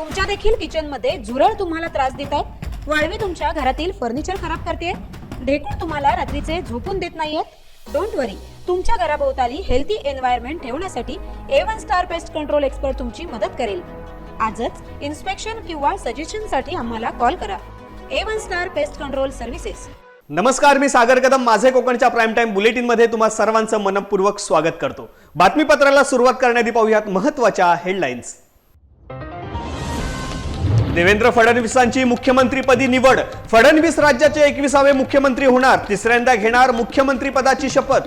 तुमच्या देखील किचनमध्ये झुरळ तुम्हाला त्रास देत आहेत. वाळवी तुमच्या घरातील फर्निचर खराब करते ढेकूळ तुम्हाला रात्रीचे झोपून देत नाहीयेत. डोंट वरी तुमच्या घराभोवताली हेल्थी एन्व्हायरमेंट ठेवण्यासाठी A one star pest control expert तुमची मदत करेल. आजच इन्स्पेक्शन किंवा सजेशनसाठी आम्हाला कॉल करा. A one star pest control services नमस्कार मी सागर कदम. माझे कोकणच्या प्राईम टाइम बुलेटिनमध्ये तुम्हा सर्वांचं मनपूर्वक स्वागत करतो. बातमीपत्राला सुरुवात करण्याआधी पाहूयात महत्त्वाच्या हेडलाईन्स देवेंद्र फडणवीसांची मुख्यमंत्रीपदी निवड. फडणवीस राज्याचे एकविसावे मुख्यमंत्री होणार. तिसऱ्यांदा घेणार मुख्यमंत्रीपदाची शपथ.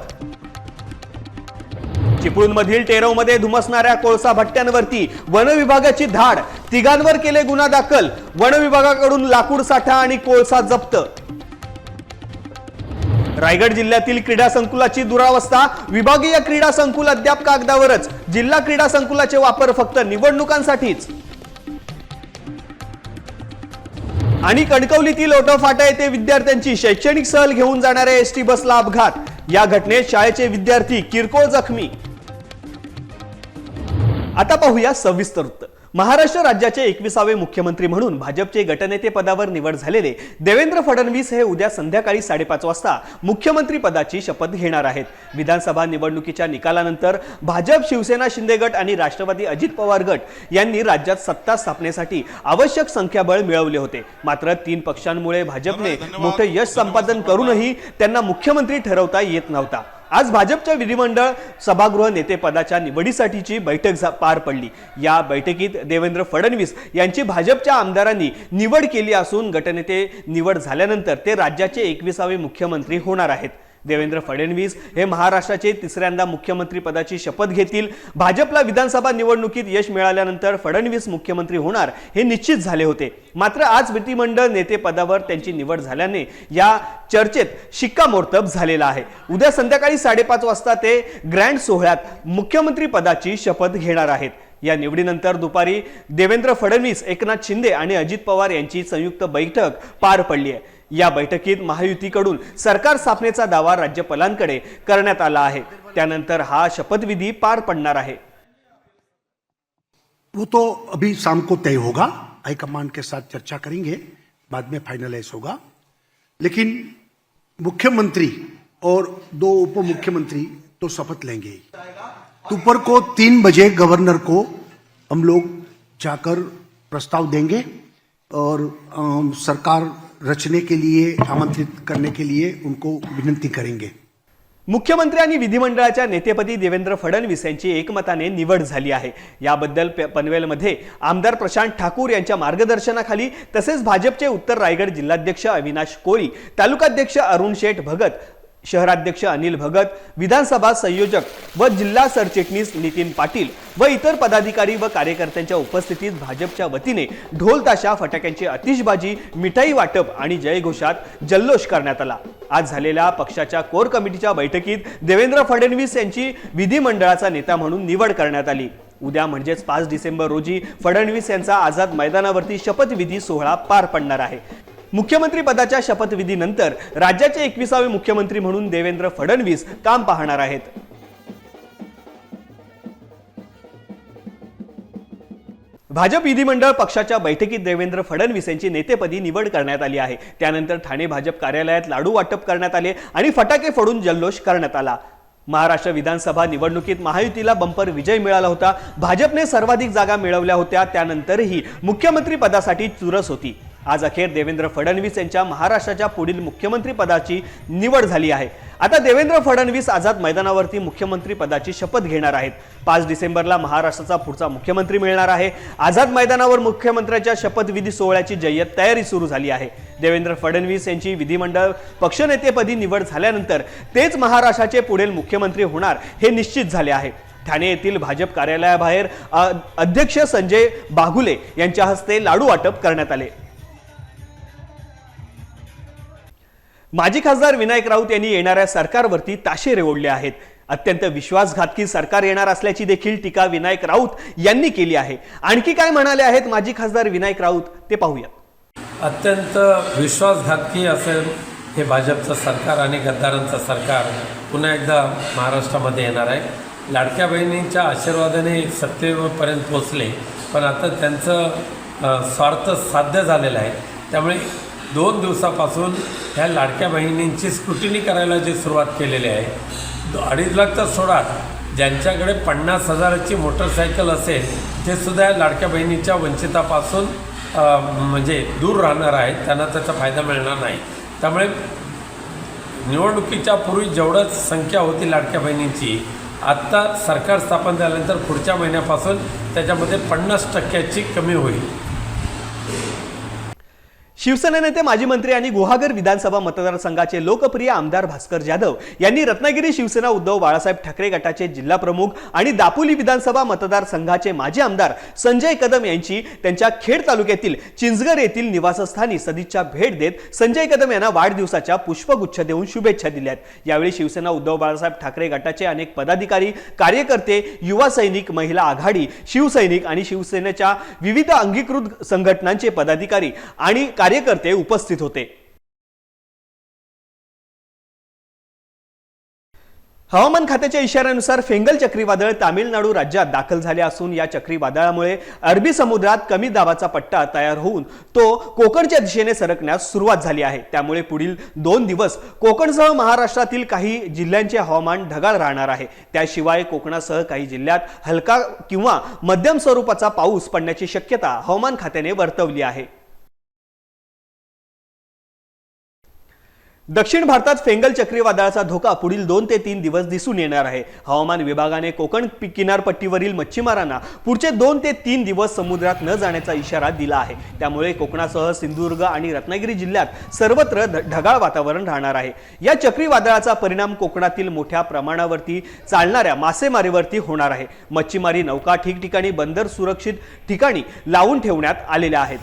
चिपळूणमधील टेरवमध्ये धुमसणाऱ्या कोळसा भट्ट्यांवरती वन विभागाची धाड. तिघांवर केले गुन्हा दाखल. वन विभागाकडून लाकूड साठा आणि कोळसा जप्त. रायगड जिल्ह्यातील क्रीडा संकुलाची दुरावस्था. विभागीय क्रीडा संकुल अद्याप कागदावरच. जिल्हा क्रीडा संकुलाचे वापर फक्त निवडणुकांसाठीच. आणि कणकवलीतील ओटोफाटा येथे विद्यार्थ्यांची शैक्षणिक सहल घेऊन जाणाऱ्या एस टी बसला अपघात. या घटनेत शाळेचे विद्यार्थी किरकोळ जखमी. आता पाहूया सविस्तर उत्तर. महाराष्ट्र राज्याचे एकविसावे मुख्यमंत्री म्हणून भाजपचे गटनेते पदावर निवड झालेले देवेंद्र फडणवीस हे उद्या संध्याकाळी साडेपाच वाजता मुख्यमंत्री पदाची शपथ घेणार आहेत. विधानसभा निवडणुकीच्या निकालानंतर भाजप शिवसेना शिंदे गट आणि राष्ट्रवादी अजित पवार गट यांनी राज्यात सत्ता स्थापनेसाठी आवश्यक संख्याबळ मिळवले होते. मात्र तीन पक्षांमुळे भाजपने मोठे यश संपादन करूनही त्यांना मुख्यमंत्री ठरवता येत नव्हता. आज भाजपच्या विधिमंडळ सभागृह नेतेपदाच्या निवडीसाठीची बैठक झा- पार पडली. या बैठकीत देवेंद्र फडणवीस यांची भाजपच्या आमदारांनी निवड केली असून गटनेते निवड झाल्यानंतर ते राज्याचे एकविसावे मुख्यमंत्री होणार आहेत. देवेंद्र फडणवीस हे महाराष्ट्राचे तिसऱ्यांदा मुख्यमंत्रीपदाची शपथ घेतील. भाजपला विधानसभा निवडणुकीत यश मिळाल्यानंतर फडणवीस मुख्यमंत्री होणार हे निश्चित झाले होते. मात्र आज विधिमंडळ नेतेपदावर त्यांची निवड झाल्याने या चर्चेत शिक्कामोर्तब झालेला आहे. उद्या संध्याकाळी साडेपाच वाजता ते ग्रँड सोहळ्यात मुख्यमंत्रीपदाची शपथ घेणार आहेत. या निवडीनंतर दुपारी देवेंद्र फडणवीस एकनाथ शिंदे आणि अजित पवार यांची संयुक्त बैठक पार पडली आहे. या बैठकीत महायुतीकडून सरकार स्थापनेचा दावा राज्यपालांकडे करण्यात आला आहे. त्यानंतर हा शपथविधी पार पडणार आहे. वो तो अभी शाम को तय होगा. हाईकमान के साथ चर्चा करेंगे. बाद में फाइनलाइज होगा. लेकिन मुख्यमंत्री और दो उप मुख्यमंत्री तो शपथ लेंगे ही. दोपहर को तीन बजे गवर्नर को हम लोग जाकर प्रस्ताव देंगे और सरकार रचने के लिए आमंत्रित करने के लिए उनको विनंती करेंगे। मुख्यमंत्री आणि विधिमंडळाच्या नेतेपदी देवेंद्र फडणवीस यांची एकमताने निवड झाली आहे. याबद्दल पनवेलमध्ये आमदार प्रशांत ठाकूर यांच्या मार्गदर्शनाखाली तसेच भाजपचे उत्तर रायगड जिल्हाध्यक्ष अविनाश कोळी तालुकाध्यक्ष अरुण शेठ भगत शहराध्यक्ष अनिल भगत विधानसभा संयोजक व जिल्हा सरचिटणीस नितीन पाटील व इतर पदाधिकारी व कार्यकर्त्यांच्या उपस्थितीत भाजपच्या वतीने ढोल ताशा फटाक्यांची आतिषबाजी मिठाई वाटप आणि जयघोषात जल्लोष करण्यात आला. आज झालेल्या पक्षाच्या कोर कमिटीच्या बैठकीत देवेंद्र फडणवीस यांची विधिमंडळाचा नेता म्हणून निवड करण्यात आली. उद्या म्हणजेच पाच डिसेंबर रोजी फडणवीस यांचा आझाद मैदानावरती शपथविधी सोहळा पार पडणार आहे. मुख्यमंत्री पदाच्या शपथविधीनंतर राज्याचे एकविसावे मुख्यमंत्री म्हणून देवेंद्र फडणवीस काम पाहणार आहेत. भाजप विधिमंडळ पक्षाच्या बैठकीत देवेंद्र फडणवीस यांची नेतेपदी निवड करण्यात आली आहे. त्यानंतर ठाणे भाजप कार्यालयात लाडू वाटप करण्यात आले आणि फटाके फोडून जल्लोष करण्यात आला. महाराष्ट्र विधानसभा निवडणुकीत महायुतीला बंपर विजय मिळाला होता. भाजपने सर्वाधिक जागा मिळवल्या होत्या. त्यानंतरही मुख्यमंत्री पदासाठी चुरस होती. आज अखेर देवेंद्र फडणवीस यांच्या महाराष्ट्राच्या पुढील मुख्यमंत्रीपदाची निवड झाली आहे. आता देवेंद्र फडणवीस आझाद मैदानावरती मुख्यमंत्री पदाची शपथ घेणार आहेत. पाच डिसेंबरला महाराष्ट्राचा पुढचा मुख्यमंत्री मिळणार आहे. आझाद मैदानावर मुख्यमंत्र्याच्या शपथविधी सोहळ्याची जय्यत तयारी सुरू झाली आहे. देवेंद्र फडणवीस यांची विधिमंडळ पक्षनेतेपदी निवड झाल्यानंतर तेच महाराष्ट्राचे पुढील मुख्यमंत्री होणार हे निश्चित झाले आहे. ठाणे येथील भाजप कार्यालयाबाहेर अ, अध्यक्ष संजय बागुले यांच्या हस्ते लाडू वाटप करण्यात आले. माजी खासदार विनायक राऊत यांनी येणाऱ्या सरकारवरती ताशेरे ओढले आहेत. अत्यंत विश्वासघातकी सरकार येणार असल्याची देखील टीका विनायक राऊत यांनी केली आहे. आणखी काय म्हणाले आहेत माजी खासदार विनायक राऊत ते पाहूयात. अत्यंत विश्वासघातकी असेल हे भाजपचं सरकार आणि गद्दारांचं सरकार पुन्हा एकदा महाराष्ट्रामध्ये येणार आहे. लाडक्या बहिणींच्या आशीर्वादाने सत्तेपर्यंत पोचले पण आता त्यांचं स्वार्थ साध्य झालेलं आहे. त्यामुळे दोन दिवसापासून ह्या लाडक्या बहिणींची स्क्रुटिनी करायला जी सुरुवात केलेली आहे अडीच लाख तर सोडा ज्यांच्याकडे पन्नास हजाराची मोटरसायकल असेल ते सुद्धा या लाडक्या बहिणीच्या वंचितापासून म्हणजे दूर राहणार आहेत त्यांना त्याचा फायदा मिळणार नाही. त्यामुळे निवडणुकीच्या पूर्वी जेवढं संख्या होती लाडक्या बहिणींची आत्ता सरकार स्थापन झाल्यानंतर पुढच्या महिन्यापासून त्याच्यामध्ये पन्नास टक्क्याची कमी होईल. शिवसेना नेते माजी मंत्री आणि गुहागर विधानसभा मतदारसंघाचे लोकप्रिय आमदार भास्कर जाधव यांनी रत्नागिरी शिवसेना उद्धव बाळासाहेब ठाकरे गटाचे जिल्हा प्रमुख आणि दापोली विधानसभा मतदारसंघाचे माजी आमदार संजय कदम यांची त्यांच्या खेड तालुक्यातील चिंचगर येथील निवासस्थानी सदिच्छा भेट देत संजय कदम यांना वाढदिवसाच्या पुष्पगुच्छ देऊन शुभेच्छा दिल्यात. यावेळी शिवसेना उद्धव बाळासाहेब ठाकरे गटाचे अनेक पदाधिकारी कार्यकर्ते युवा सैनिक महिला आघाडी शिवसैनिक आणि शिवसेनेच्या विविध अंगीकृत संघटनांचे पदाधिकारी आणि कार्यकर्ते उपस्थित होते. हवामान खात्याच्या इशाऱ्यानुसार फेंगल चक्रीवादळ तामिळनाडू राज्यात दाखल झाले असून या चक्रीवादळामुळे अरबी समुद्रात कमी दाबाचा पट्टा तयार होऊन तो कोकणच्या दिशेने सरकण्यास सुरुवात झाली आहे. त्यामुळे पुढील दोन दिवस कोकणसह महाराष्ट्रातील काही जिल्ह्यांचे हवामान ढगाळ राहणार आहे. त्याशिवाय कोकणासह काही जिल्ह्यात हलका किंवा मध्यम स्वरूपाचा पाऊस पडण्याची शक्यता हवामान खात्याने वर्तवली आहे. दक्षिण भारतात फेंगल चक्रीवादळाचा धोका पुढील दोन ते तीन दिवस दिसून येणार आहे. हवामान विभागाने कोकण किनारपट्टीवरील मच्छीमारांना पुढचे दोन ते तीन दिवस समुद्रात न जाण्याचा इशारा दिला आहे. त्यामुळे कोकणासह सिंधुदुर्ग आणि रत्नागिरी जिल्ह्यात सर्वत्र ढ- ढगाळ वातावरण राहणार आहे. या चक्रीवादळाचा परिणाम कोकणातील मोठ्या प्रमाणावरती चालणाऱ्या मासेमारीवरती होणार आहे. मच्छीमारी नौका ठिकठिकाणी बंदर सुरक्षित ठिकाणी लावून ठेवण्यात आलेल्या आहेत.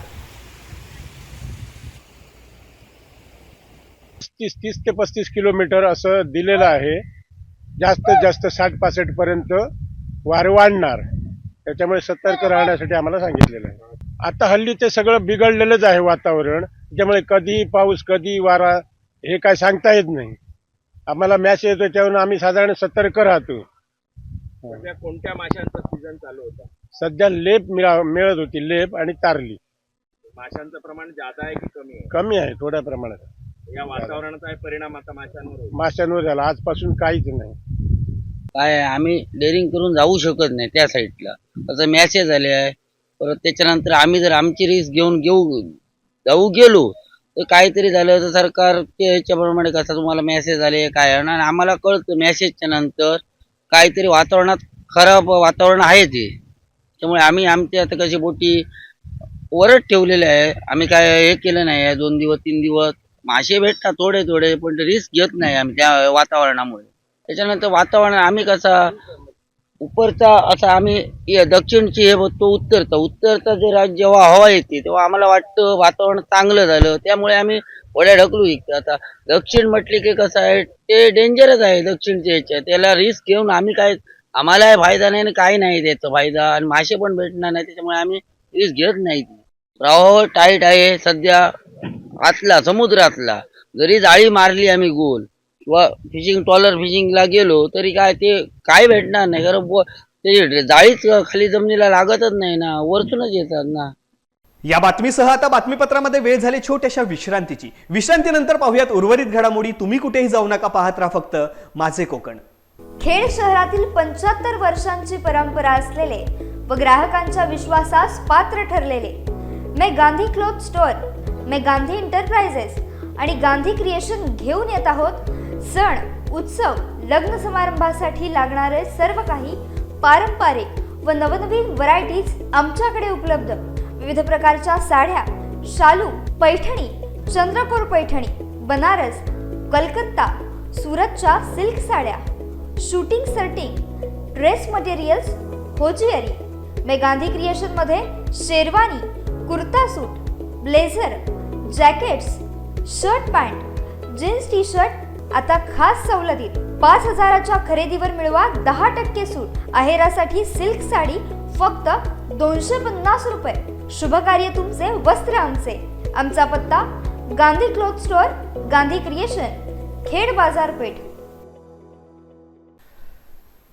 तीस तीस ते पस्तीस किलोमीटर असं दिलेलं आहे. जास्तीत जास्त साठ पासष्ट पर्यंत वार वाढणार. त्याच्यामुळे सतर्क राहण्यासाठी आम्हाला सांगितलेलं आहे. आता हल्ली ते सगळं बिघडलेलंच आहे वातावरण. त्यामुळे कधी पाऊस कधी वारा हे काय सांगता येत नाही. आम्हाला मॅच येतो त्याच्यावरून आम्ही साधारण सतर्क राहतो. सध्या कोणत्या माशांचा सीझन चालू होता? सध्या लेप मिळा मिळत होती लेप आणि तारली. माशांचं प्रमाण जादा आहे की कमी आहे? कमी आहे थोड्या प्रमाणात. या वातावरणाचा परिणाम आता माशांवर होईल. माशांवर झाला. आजपासून काहीच नाही. काय आहे, आम्ही डेअरिंग करून जाऊ शकत नाही त्या साईडला असं मॅसेज आले आहे. परत त्याच्यानंतर आम्ही जर आमची रिस्क घेऊन घेऊ जाऊ गेलो तर काहीतरी झालं तर सरकार ते ह्याच्याप्रमाणे कसं तुम्हाला मेसेज आले काय आहे. आणि आम्हाला कळतं मेसेजच्या नंतर काहीतरी वातावरणात खराब वातावरण आहे ते. त्यामुळे आम्ही आमच्या आता कशी बोटी वरच ठेवलेले आहे. आम्ही काय हे केलं नाही आहे. दोन दिवस तीन दिवस मासे भेटतात थोडे थोडे पण रिस्क घेत नाही आम्ही त्या वातावरणामुळे. त्याच्यानंतर वातावरण आम्ही कसा उपरचा असा आम्ही दक्षिणची हे बघतो उत्तरचा. उत्तरचा जे राज्य जेव्हा हवा येते तेव्हा आम्हाला वाटतं वातावरण चांगलं झालं. त्यामुळे आम्ही वड्या ढकलू इकतो आता दक्षिण म्हटले की कसं आहे ते डेंजरच आहे दक्षिणच्या ह्याच्या त्याला रिस्क घेऊन आम्ही काय आम्हाला फायदा नाही आणि काही नाही त्याचा फायदा. आणि मासे पण भेटणार नाही त्याच्यामुळे आम्ही रिस्क घेत नाही. प्रवाह टाईट आहे सध्या. आतला समुद्रातला. जरी जाळी मारली आम्ही गोल किंवा फिशिंग ट्रॉलर फिशिंगला गेलो तरी काय ते काय भेटणार नाही. कारण ते जाळीच खाली जमिनीला लागतच नाही ना वरतूनच येतात ना. या बातमीसह आता बातमीपत्रामध्ये वेळ झाली छोट्याशा विश्रांतीची. विश्रांतीनंतर पाहूयात उर्वरित घडामोडी. तुम्ही कुठेही जाऊ नका पाहत राहा फक्त माझे कोकण. खेड शहरातील पंच्याहत्तर वर्षांची परंपरा असलेले व ग्राहकांच्या विश्वासास पात्र ठरलेले. मे गांधी क्लोथ स्टोअर. मे गांधी इंटरप्राइजेस आणि गांधी क्रिएशन घेऊन येत आहोत. सण उत्सव लग्न समारंभासाठी लागणारे सर्व काही पारंपरिक व नवनवीन व्हरायटीज आमच्याकडे उपलब्ध. विविध प्रकारच्या साड्या शालू पैठणी चंद्रकोर पैठणी बनारस कलकत्ता सुरतच्या सिल्क साड्या shooting shirting dress materials hosiery मे Gandhi क्रिएशनमध्ये sherwani kurta suit blazer jackets shirt pant jeans T shirt आता खास सवलतीत पाच हजाराच्या खरेदीवर मिळवा दहा टक्के सूट. आहेरासाठी सिल्क साडी फक्त दोनशे पन्नास रुपये. शुभकार्य तुमचे वस्त्र आमचे. आमचा पत्ता Gandhi cloth store Gandhi creation Khed बाजारपेठ.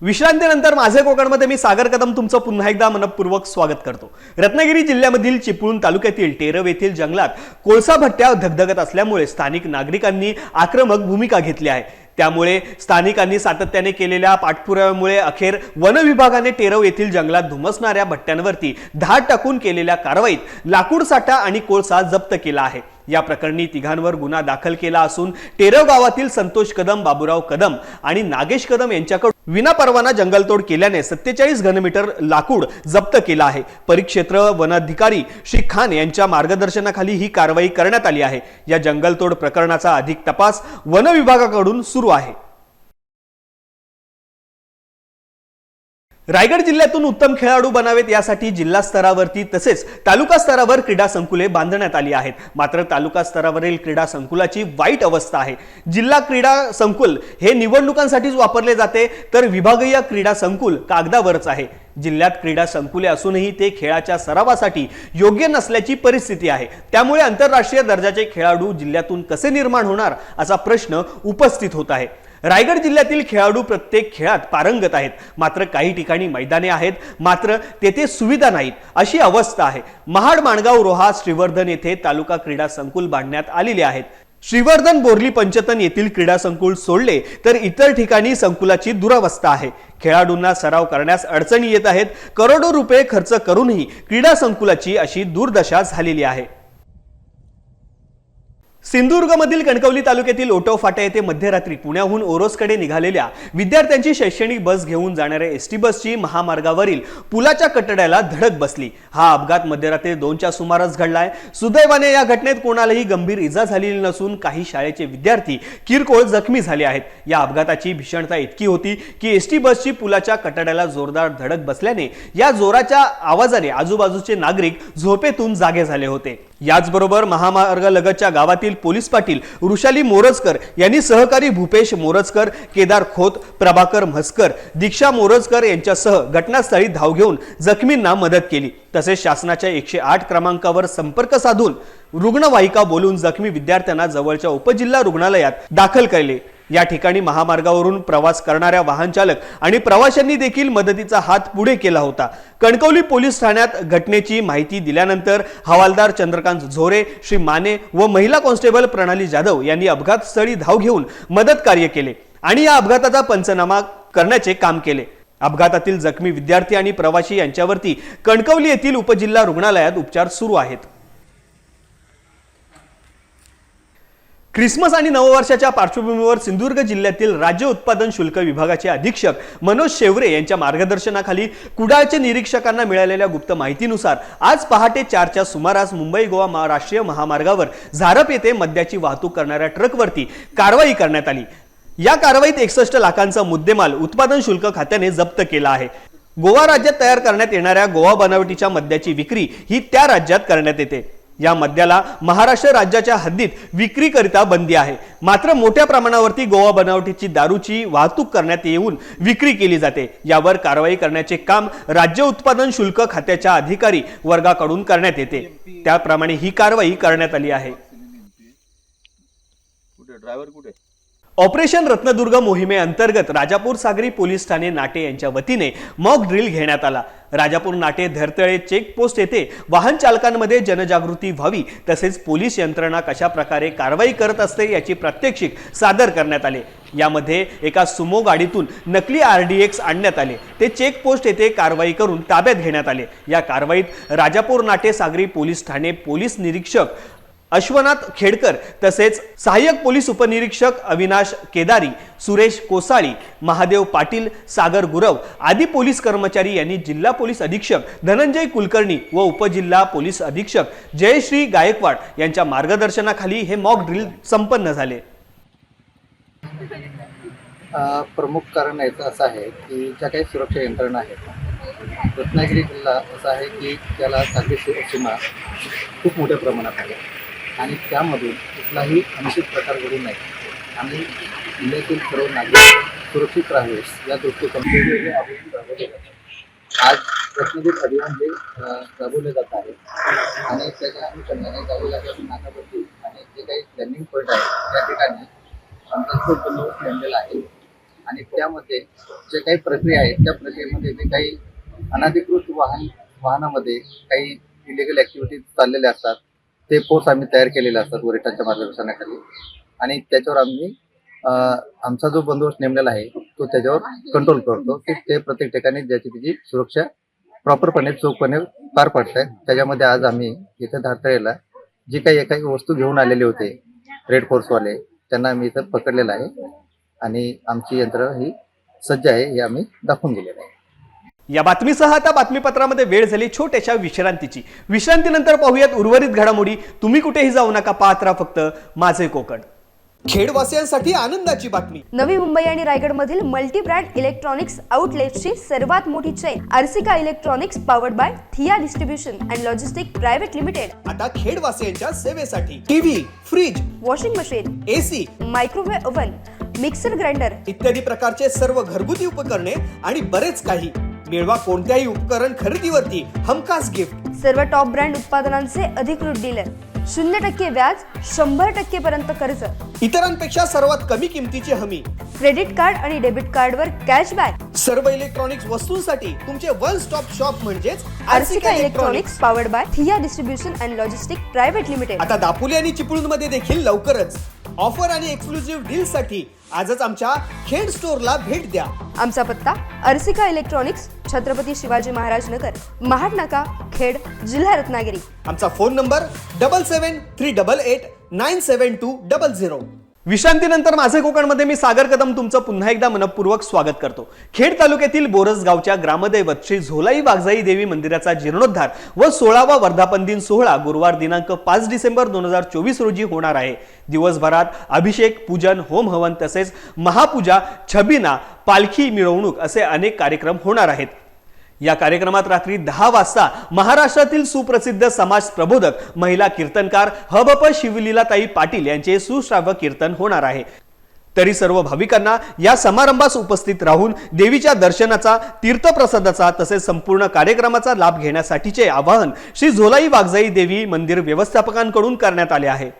विश्रांतीनंतर माझे कोकणमध्ये मी सागर कदम तुमचं पुन्हा एकदा मनपूर्वक स्वागत करतो. रत्नागिरी जिल्ह्यामधील चिपळूण तालुक्यातील टेरव येथील जंगलात कोळसा भट्ट्या धगधगत असल्यामुळे स्थानिक नागरिकांनी आक्रमक भूमिका घेतली आहे. त्यामुळे स्थानिकांनी सातत्याने केलेल्या पाठपुराव्यामुळे अखेर वन विभागाने टेरव येथील जंगलात धुमसणाऱ्या भट्ट्यांवरती धाड टाकून केलेल्या कारवाईत लाकूड साठा आणि कोळसा जप्त केला आहे. या प्रकरणी तिघांवर गुन्हा दाखल केला असून टेरव गावातील संतोष कदम बाबुराव कदम आणि नागेश कदम यांच्याकडून विनापरवाना जंगलतोड केल्याने सत्तेचाळीस घनमीटर लाकूड जप्त केला आहे. परिक्षेत्र वनाधिकारी श्री खान यांच्या मार्गदर्शनाखाली ही कारवाई करण्यात आली आहे. या जंगलतोड प्रकरणाचा अधिक तपास वन विभागाकडून सुरू आहे. रायगड जिल्ह्यातून उत्तम खेळाडू बनावेत यासाठी जिल्हा स्तरावरती तसेच तालुका स्तरावर क्रीडा संकुले बांधण्यात आली आहेत. मात्र तालुका स्तरावरील क्रीडा संकुलाची वाईट अवस्था आहे. जिल्हा क्रीडा संकुल हे निवडणुकांसाठीच वापरले जाते तर विभागीय क्रीडा संकुल कागदावरच आहे. जिल्ह्यात क्रीडा संकुले असूनही ते खेळाच्या सरावासाठी योग्य नसल्याची परिस्थिती आहे. त्यामुळे आंतरराष्ट्रीय दर्जाचे खेळाडू जिल्ह्यातून कसे निर्माण होणार असा प्रश्न उपस्थित होत आहे. रायगड जिल्ह्यातील खेळाडू प्रत्येक खेळात पारंगत आहेत. मात्र काही ठिकाणी मैदाने आहेत. मात्र तेथे सुविधा नाहीत. अशी अवस्था आहे. महाड माणगाव रोहा श्रीवर्धन येथे तालुका क्रीडा संकुल बांधण्यात आलेले आहेत. श्रीवर्धन बोरली पंचतन येथील क्रीडा संकुल सोडले तर इतर ठिकाणी संकुलाची दुरावस्था आहे. खेळाडूंना सराव करण्यास अडचणी येत आहेत. करोडो रुपये खर्च करूनही क्रीडा संकुलाची अशी दुर्दशा झालेली आहे. सिंधुदुर्गमधील कणकवली तालुक्यातील ओटो फाटा येथे मध्यरात्री पुण्याहून ओरोसकडे निघालेल्या विद्यार्थ्यांची शैक्षणिक बस घेऊन जाणाऱ्या एस टी बसची महामार्गावरील पुलाच्या कटड्याला धडक बसली. हा अपघात मध्यरात्री दोनच्या सुमारास घडलाय. सुदैवाने या घटनेत कोणालाही गंभीर इजा झालेली नसून काही शाळेचे विद्यार्थी किरकोळ जखमी झाले आहेत. या अपघाताची भीषणता इतकी होती की एस टी बसची पुलाच्या कटड्याला जोरदार धडक बसल्याने या जोराच्या आवाजाने आजूबाजूचे नागरिक झोपेतून जागे झाले होते. याचबरोबर महामार्गालगतच्या गावातील पोलीस पाटील वृषाली मोरजकर यांनी सहकारी भूपेश मोरजकर केदार खोत प्रभाकर म्हसकर दीक्षा मोरजकर यांच्यासह घटनास्थळी धाव घेऊन जखमींना मदत केली. तसेच शासनाच्या एकशे आठ क्रमांकावर संपर्क साधून रुग्णवाहिका बोलून जखमी विद्यार्थ्यांना जवळच्या उपजिल्हा रुग्णालयात दाखल केले. या ठिकाणी महामार्गावरून प्रवास करणाऱ्या वाहन चालक आणि प्रवाशांनी देखील मदतीचा हात पुढे केला होता. कणकवली पोलीस ठाण्यात घटनेची माहिती दिल्यानंतर हवालदार चंद्रकांत झोरे श्री माने व महिला कॉन्स्टेबल प्रणाली जाधव यांनी अपघातस्थळी धाव घेऊन मदत कार्य केले आणि या अपघाताचा पंचनामा करण्याचे काम केले. अपघातातील जखमी विद्यार्थी आणि प्रवासी यांच्यावरती कणकवली येथील उपजिल्हा रुग्णालयात उपचार सुरू आहेत. ख्रिसमस आणि नववर्षाच्या पार्श्वभूमीवर सिंधुदुर्ग जिल्ह्यातील राज्य उत्पादन शुल्क विभागाचे अधीक्षक मनोज शेवरे यांच्या मार्गदर्शनाखाली कुडाळचे निरीक्षकांना मिळालेल्या गुप्त माहितीनुसार आज पहाटे चारच्या सुमारास मुंबई गोवा राष्ट्रीय महामार्गावर झारप येथे मद्याची वाहतूक करणाऱ्या ट्रकवरती कारवाई करण्यात आली. या कारवाईत एकसष्ट लाखांचा मुद्देमाल उत्पादन शुल्क खात्याने जप्त केला आहे. गोवा राज्यात तयार करण्यात येणाऱ्या गोवा बनावटीच्या मद्याची विक्री ही त्या राज्यात करण्यात येते. या मद्याला महाराष्ट्र राज्याच्या हद्दीत विक्रीकरिता बंदी आहे. मात्र मोठ्या प्रमाणावरती गोवा बनावटीची दारूची वाहतूक करण्यात येऊन विक्री केली जाते. यावर कारवाई करण्याचे काम राज्य उत्पादन शुल्क खात्याच्या अधिकारी वर्गाकडून करण्यात येते. त्याप्रमाणे ही कारवाई करण्यात आली आहे. ऑपरेशन रत्नदुर्ग मोहिमेअंतर्गत राजापूर सागरी पोलीस ठाणे नाटे यांच्या वतीने मॉक ड्रिल घेण्यात आला. राजापूर नाटे धरतळे चेकपोस्ट येथे वाहन चालकांमध्ये जनजागृती व्हावी तसेच पोलीस यंत्रणा कशा प्रकारे कारवाई करत असते याची प्रात्यक्षिक सादर करण्यात आले. यामध्ये एका सुमो गाडीतून नकली आर डी एक्स आणण्यात आले. ते चेकपोस्ट येथे कारवाई करून ताब्यात घेण्यात आले. या कारवाईत राजापूर नाटे सागरी पोलीस ठाणे पोलीस निरीक्षक अश्वनाथ खेडकर तसेच सहाय्यक पोलीस उपनिरीक्षक अविनाश केदारी सुरेश कोसाळी महादेव पाटील सागर गुरव आदी पोलीस कर्मचारी यांनी जिल्हा पोलीस अधीक्षक धनंजय कुलकर्णी व उपजिल्हा पोलीस अधीक्षक जयश्री गायकवाड यांच्या मार्गदर्शनाखाली हे मॉक ड्रिल संपन्न झाले. प्रमुख कारण याचं असं आहे की ज्या काही सुरक्षा यंत्रणा आहेत रत्नागिरी जिल्हा असा आहे की त्याला सागरी सीमा खूप मोठ्या प्रमाणात आहे. आणि त्यामधून कुठलाही अनुचित प्रकार घडू नये. आणि जिल्ह्यातील सर्व नागरिक सुरक्षित राहावेस या दृष्टिकोन राबवले आज रत्नागिरी अभियान हे राबवले जात आहे. आणि त्याच्या अनुषंगाने जाऊया नाकापट्टी आणि जे काही प्लॅनिंग पॉईंट आहे त्या ठिकाणी आमचा बंदोबस्त नेमलेला आहे. आणि त्यामध्ये जे काही प्रक्रिया आहे त्या प्रक्रियेमध्ये जे काही अनधिकृत वाहन वाहनामध्ये काही इलिगल ॲक्टिव्हिटीज चाललेल्या असतात ते कोर्स आम्ही तयार केलेले असतात वरिष्ठांच्या मार्गदर्शनाखाली. आणि त्याच्यावर आम्ही आमचा जो बंदोबस्त नेमलेला आहे तो त्याच्यावर कंट्रोल करतो की ते प्रत्येक ठिकाणी ज्याची त्याची सुरक्षा प्रॉपरपणे चोखपणे पार पडत आहे त्याच्यामध्ये आज आम्ही इथे धारतळेला जी काही एका वस्तू घेऊन आलेले होते रेड फोर्सवाले त्यांना आम्ही इथं पकडलेलं आहे. आणि आमची यंत्रणा ही सज्ज आहे हे आम्ही दाखवून दिलेलं आहे. या बातमीसह आता बातमीपत्रामध्ये वेळ झाली छोट्याशा विश्रांतीची. विश्रांतीनंतर पाहूयात उर्वरित घडामोडी. तुम्ही कुठेही जाऊ नका पाहत राहा फक्त माझे कोकण. खेडवासियांसाठी आनंदाची बातमी. नवी मुंबई आणि रायगडमधील मल्टी ब्रँड इलेक्ट्रॉनिक्स आउटलेट्सची सर्वात मोठी chain Arsika electronics powered by Thia distribution and logistic private limited आता खेडवासियांच्या सेवेसाठी TV fridge washing machine AC microwave oven mixer grinder इत्यादी प्रकारचे सर्व घरगुती उपकरणे आणि बरेच काही. मिळवा कोणत्याही उपकरण खरेदीवरती हमखास गिफ्ट सर्व टॉप ब्रँड उत्पादनांचे अधिकृत डीलर शून्य टक्के व्याज शंभर टक्के पर्यंत कर्ज. इतरांपेक्षा सर्वात कमी किमतीची हमी. क्रेडिट कार्ड आणि डेबिट कार्डवर कॅशबॅक सर्व इलेक्ट्रॉनिक्स वस्तूंसाठी तुमचे वन स्टॉप शॉप म्हणजेच Arsika electronics powered by Thia distribution and logistic private limited आता दापोली आणि चिपळूणमध्ये देखील लवकरच. ऑफर आणि एक्सक्लुझिव्ह डील साठी आजच आमच्या खेड स्टोअरला भेट द्या. आमचा पत्ता अर्सिका इलेक्ट्रॉनिक्स छत्रपती शिवाजी महाराज नगर महाड नाका खेड जिल्हा रत्नागिरी. आमचा phone number double seven three double eight nine seven two double zero विश्रांतीनंतर माझे कोकणमध्ये मी सागर कदम तुमचं पुन्हा एकदा मनपूर्वक स्वागत करतो. खेड तालुक्यातील बोरस गावच्या ग्रामदैवत श्री झोलाई वाघजाई देवी मंदिराचा जीर्णोद्धार व सोळावा वर्धापन दिन सोहळा गुरुवार दिनांक पाच डिसेंबर दोन हजार चोवीस रोजी होणार आहे. दिवसभरात अभिषेक पूजन होम हवन तसेच महापूजा छबिना पालखी मिरवणूक असे अनेक कार्यक्रम होणार आहेत. या कार्यक्रमात रात्री दहा वाजता महाराष्ट्रातील सुप्रसिद्ध समाज प्रबोधक महिला कीर्तनकार हबप शिवलीलाताई पाटील यांचे सुश्राव्य कीर्तन होणार आहे. तरी सर्व भाविकांना या समारंभास उपस्थित राहून देवीच्या दर्शनाचा तीर्थप्रसादाचा तसेच संपूर्ण कार्यक्रमाचा लाभ घेण्यासाठीचे आवाहन श्री झोलाई वाघजाई देवी मंदिर व्यवस्थापकांकडून करण्यात आले आहे.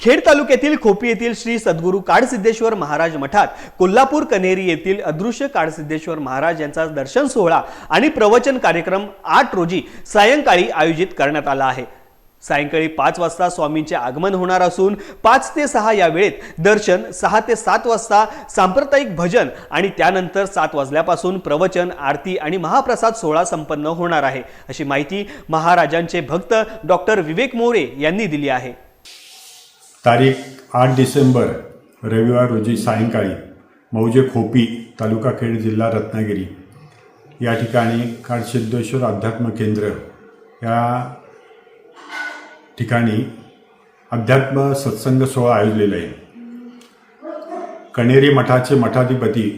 खेड तालुक्यातील खोपी येथील श्री सद्गुरू काडसिद्धेश्वर महाराज मठात कोल्हापूर कनेरी येथील अदृश्य काडसिद्धेश्वर महाराज यांचा दर्शन सोहळा आणि प्रवचन कार्यक्रम आठ रोजी सायंकाळी आयोजित करण्यात आला आहे. सायंकाळी पाच वाजता स्वामींचे आगमन होणार असून पाच ते सहा या वेळेत दर्शन सहा ते सात वाजता सांप्रदायिक भजन आणि त्यानंतर सात वाजल्यापासून प्रवचन आरती आणि महाप्रसाद सोहळा संपन्न होणार आहे. अशी माहिती महाराजांचे भक्त डॉक्टर विवेक मोरे यांनी दिली आहे. तारीख आठ डिसेंबर रविवार रोजी सायंकाळी मौजे खोपी तालुका खेड जिल्हा रत्नागिरी. या ठिकाणी काळसिद्धेश्वर अध्यात्म केंद्र या ठिकाणी अध्यात्म सत्संग सोहळा आयोजलेला आहे. कणेरी मठाचे मठाधिपती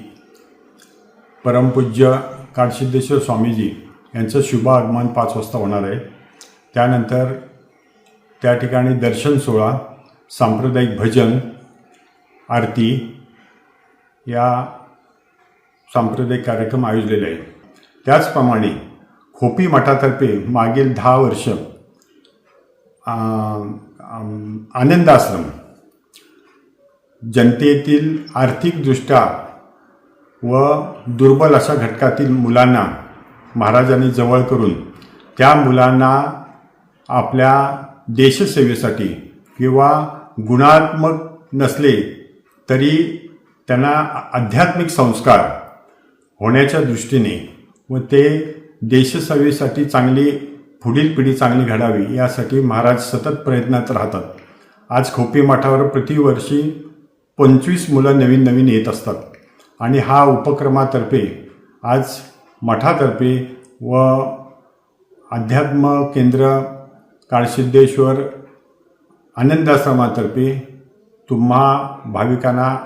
परमपूज्य काळसिद्धेश्वर स्वामीजी यांचं शुभ आगमन पाच वाजता होणार आहे. त्यानंतर त्या ठिकाणी दर्शन सोहळा सांप्रदायिक भजन आरती या सांप्रदायिक कार्यक्रम आयोजलेले आहेत. त्याचप्रमाणे खोपी मठातर्फे मागील दहा वर्ष आनंद आश्रम जनतेतील आर्थिकदृष्ट्या व दुर्बल अशा घटकातील मुलांना महाराजांनी जवळ करून त्या मुलांना आपल्या देशसेवेसाठी किंवा गुणात्मक नसले तरी त्यांना आध्यात्मिक संस्कार होण्याच्या दृष्टीने व ते देशसेवेसाठी चांगली पुढील पिढी चांगली घडावी यासाठी महाराज सतत प्रयत्नात राहतात. आज खोपी मठावर प्रतिवर्षी पंचवीस मुलं नवीन नवीन येत असतात आणि हा उपक्रमातर्फे आज मठातर्फे व अध्यात्म केंद्र काळसिद्धेश्वर आनंदाश्रमातर्फे तुम्हा भाविकांना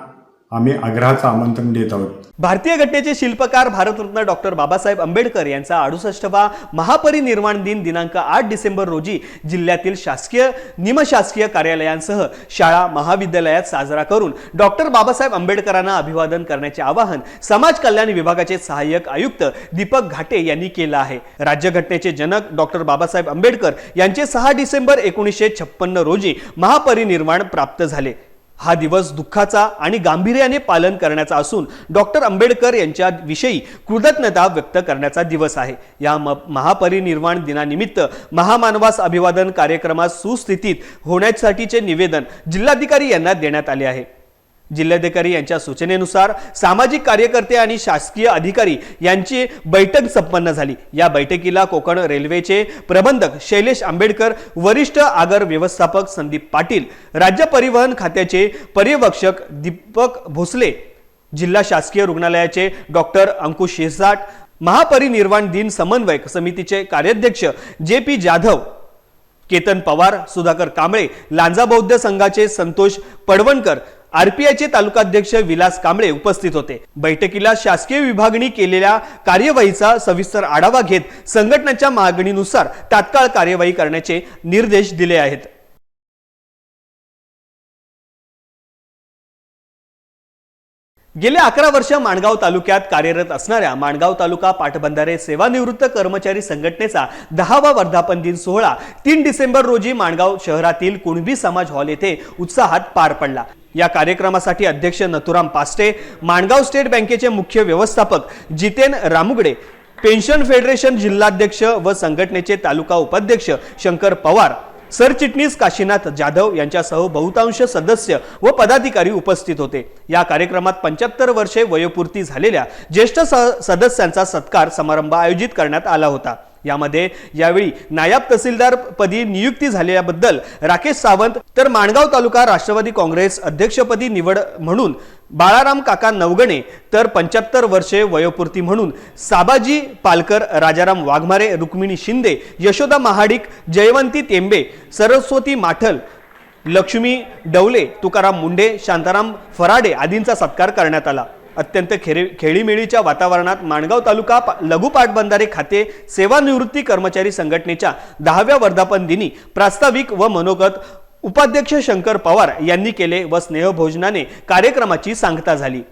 आम्ही आग्रहाचं आमंत्रण देत आहोत. भारतीय घटनेचे शिल्पकार भारतरत्न डॉक्टर बाबासाहेब आंबेडकर यांचा अडुसष्टवा महापरिनिर्वाण दिन दिनांक आठ डिसेंबर रोजी जिल्ह्यातील शासकीय निमशासकीय कार्यालयांसह शाळा महाविद्यालयात साजरा करून डॉक्टर बाबासाहेब आंबेडकरांना अभिवादन करण्याचे आवाहन समाज कल्याण विभागाचे सहाय्यक आयुक्त दीपक घाटे यांनी केलं आहे. राज्यघटनेचे जनक डॉक्टर बाबासाहेब आंबेडकर यांचे सहा डिसेंबर एकोणीसशे छप्पन्न रोजी महापरिनिर्वाण प्राप्त झाले. हा दिवस दुःखाचा आणि गांभीर्याने पालन करण्याचा असून डॉक्टर आंबेडकर यांच्या विषयी कृतज्ञता व्यक्त करण्याचा दिवस आहे. या म- महापरिनिर्वाण दिनानिमित्त महामानवास अभिवादन कार्यक्रमात सुस्थितीत होण्यासाठीचे निवेदन जिल्हाधिकारी यांना देण्यात आले आहे. जिल्हाधिकारी यांच्या सूचनेनुसार सामाजिक कार्यकर्ते आणि शासकीय अधिकारी यांची बैठक संपन्न झाली. या बैठकीला कोकण रेल्वेचे प्रबंधक शैलेश आंबेडकर वरिष्ठ आगर व्यवस्थापक संदीप पाटील राज्य परिवहन खात्याचे पर्यवेक्षक दीपक भोसले जिल्हा शासकीय रुग्णालयाचे डॉक्टर अंकुश शिरसाट महापरिनिर्वाण दिन समन्वयक समितीचे कार्याध्यक्ष जे पी जाधव केतन पवार सुधाकर कांबळे लांजा बौद्ध संघाचे संतोष पडवणकर आरपीआयचे तालुकाध्यक्ष विलास कांबळे उपस्थित होते. बैठकीला शासकीय विभागणी केलेल्या कार्यवाहीचा सविस्तर आढावा घेत संघटनेच्या मागणीनुसार तात्काळ कार्यवाही करण्याचे निर्देश दिले आहेत. गेल्या अकरा वर्ष माणगाव तालुक्यात कार्यरत असणाऱ्या माणगाव तालुका पाटबंधारे सेवानिवृत्त कर्मचारी संघटनेचा दहावा वर्धापन दिन सोहळा तीन डिसेंबर रोजी माणगाव शहरातील कुणबी समाज हॉल येथे उत्साहात पार पडला. या कार्यक्रमासाठी अध्यक्ष नथुराम पास्टे माणगाव स्टेट बँकेचे मुख्य व्यवस्थापक जितेन रामुगडे पेन्शन फेडरेशन जिल्हाध्यक्ष व संघटनेचे तालुका उपाध्यक्ष शंकर पवार सरचिटणीस काशीनाथ जाधव यांच्यासह बहुतांश सदस्य व पदाधिकारी उपस्थित होते. या कार्यक्रमात पंच्याहत्तर वर्षे वयोपूर्ती झालेल्या ज्येष्ठ स- सदस्यांचा सत्कार समारंभ आयोजित करण्यात आला होता. यामध्ये यावेळी नायब तहसीलदार पदी नियुक्ती झालेल्याबद्दल राकेश सावंत तर माणगाव तालुका राष्ट्रवादी काँग्रेस अध्यक्षपदी निवड म्हणून बाळाराम काका नवगणे तर पंच्याहत्तर वर्षे वयोपूर्ती म्हणून साबाजी पालकर राजाराम वाघमारे रुक्मिणी शिंदे यशोदा महाडिक जयवंती तेंबे सरस्वती माठल लक्ष्मी डवले तुकाराम मुंडे शांताराम फराडे आदींचा सत्कार करण्यात आला. अत्यंत खेळी खेळीमेळीच्या वातावरणात माणगाव तालुका लघुपाटबंधारे लघु पाटबंधारे खाते सेवानिवृत्ती कर्मचारी संघटनेच्या दहाव्या वर्धापन दिनी प्रास्ताविक व मनोगत उपाध्यक्ष शंकर पवार यांनी केले व स्नेहभोजनाने कार्यक्रमाची सांगता झाली.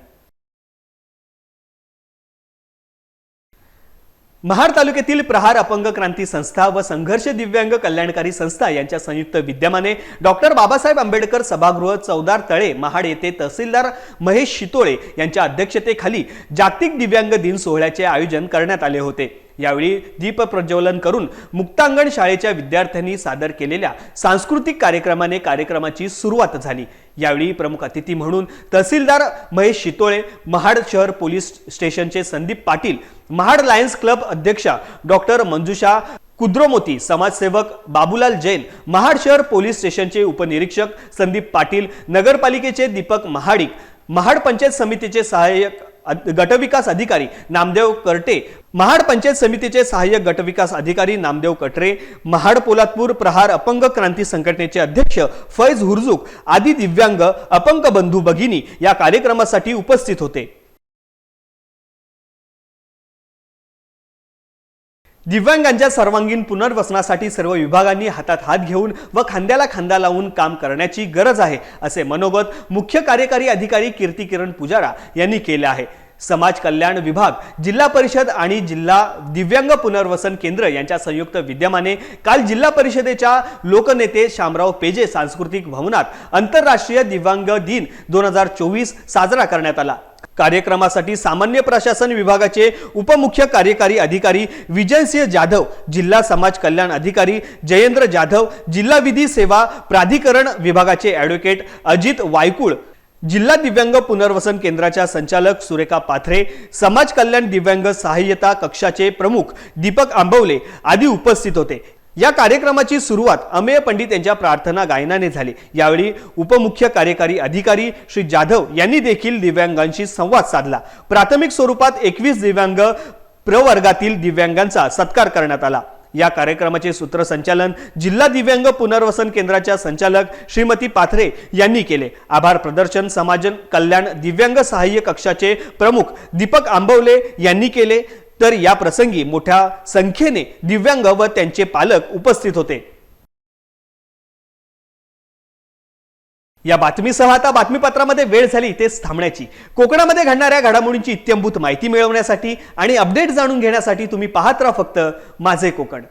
महाड तालुक्यातील प्रहार अपंग क्रांती संस्था व संघर्ष दिव्यांग कल्याणकारी संस्था यांच्या संयुक्त विद्यमाने डॉक्टर बाबासाहेब आंबेडकर सभागृह चौदार तळे महाड येथे तहसीलदार महेश शितोळे यांच्या अध्यक्षतेखाली जागतिक दिव्यांग दिन सोहळ्याचे आयोजन करण्यात आले होते. यावेळी दीप प्रज्वलन करून मुक्तांगण शाळेच्या विद्यार्थ्यांनी सादर केलेल्या सांस्कृतिक कार्यक्रमाने कार्यक्रमाची सुरुवात झाली. यावेळी प्रमुख अतिथी म्हणून तहसीलदार महेश शितोळे महाड शहर पोलीस स्टेशनचे संदीप पाटील महाड लायन्स क्लब अध्यक्षा डॉक्टर मंजुषा कुद्रोमोती समाजसेवक बाबूलाल जैन महाड शहर पोलीस स्टेशनचे उपनिरीक्षक संदीप पाटील नगरपालिकेचे दीपक महाडिक महाड पंचायत समितीचे सहाय्यक गटविकास अधिकारी नामदेव करटे महाड पंचायत समितीचे सहाय्यक गटविकास अधिकारी नामदेव कटरे महाड पोलादपूर प्रहार अपंग क्रांती संघटनेचे अध्यक्ष फैज हुरजुक आदी दिव्यांग अपंग बंधू भगिनी या कार्यक्रमासाठी उपस्थित होते. दिव्यांगांच्या सर्वांगीण पुनर्वसनासाठी सर्व विभागांनी हातात हात घेऊन व खांद्याला खांदा लावून काम करण्याची गरज आहे असे मनोगत मुख्य कार्यकारी अधिकारी कीर्ती किरण पुजारा यांनी केले आहे. समाज कल्याण विभाग जिल्हा परिषद आणि जिल्हा दिव्यांग पुनर्वसन केंद्र यांच्या संयुक्त विद्यमाने काल जिल्हा परिषदेच्या लोकनेते शामराव पेजे सांस्कृतिक भवनात आंतरराष्ट्रीय दिव्यांग दिन दोन हजार चोवीस साजरा करण्यात आला. कार्यक्रमासाठी सामान्य प्रशासन विभागाचे उपमुख्य कार्यकारी अधिकारी विजयसिंह जाधव जिल्हा समाज कल्याण अधिकारी जयेंद्र जाधव जिल्हा विधी सेवा प्राधिकरण विभागाचे ॲडव्होकेट अजित वायकुळ जिल्हा दिव्यांग पुनर्वसन केंद्राच्या संचालक सुरेखा पाथरे समाज कल्याण दिव्यांग सहाय्यता कक्षाचे प्रमुख दीपक आंबवले आदी उपस्थित होते. या कार्यक्रमाची सुरुवात अमेय पंडित यांच्या प्रार्थना गायनाने झाली. यावेळी उपमुख्य कार्यकारी अधिकारी श्री जाधव यांनी देखील दिव्यांगांशी संवाद साधला. प्राथमिक स्वरूपात एकवीस दिव्यांग प्रवर्गातील दिव्यांगांचा सत्कार करण्यात आला. या कार्यक्रमाचे सूत्रसंचालन जिल्हा दिव्यांग पुनर्वसन केंद्राच्या संचालक श्रीमती पाथरे यांनी केले. आभार प्रदर्शन समाज कल्याण दिव्यांग सहाय्य कक्षाचे प्रमुख दीपक आंबवले यांनी केले. तर या प्रसंगी मोठ्या संख्येने दिव्यांग व त्यांचे पालक उपस्थित होते. या बातमीसह आता बातमीपत्रामध्ये वेळ झाली तेच थांबण्याची. कोकणामध्ये घडणाऱ्या घडामोडींची इत्यंभूत माहिती मिळवण्यासाठी आणि अपडेट जाणून घेण्यासाठी तुम्ही पाहत राहा फक्त माझे कोकण.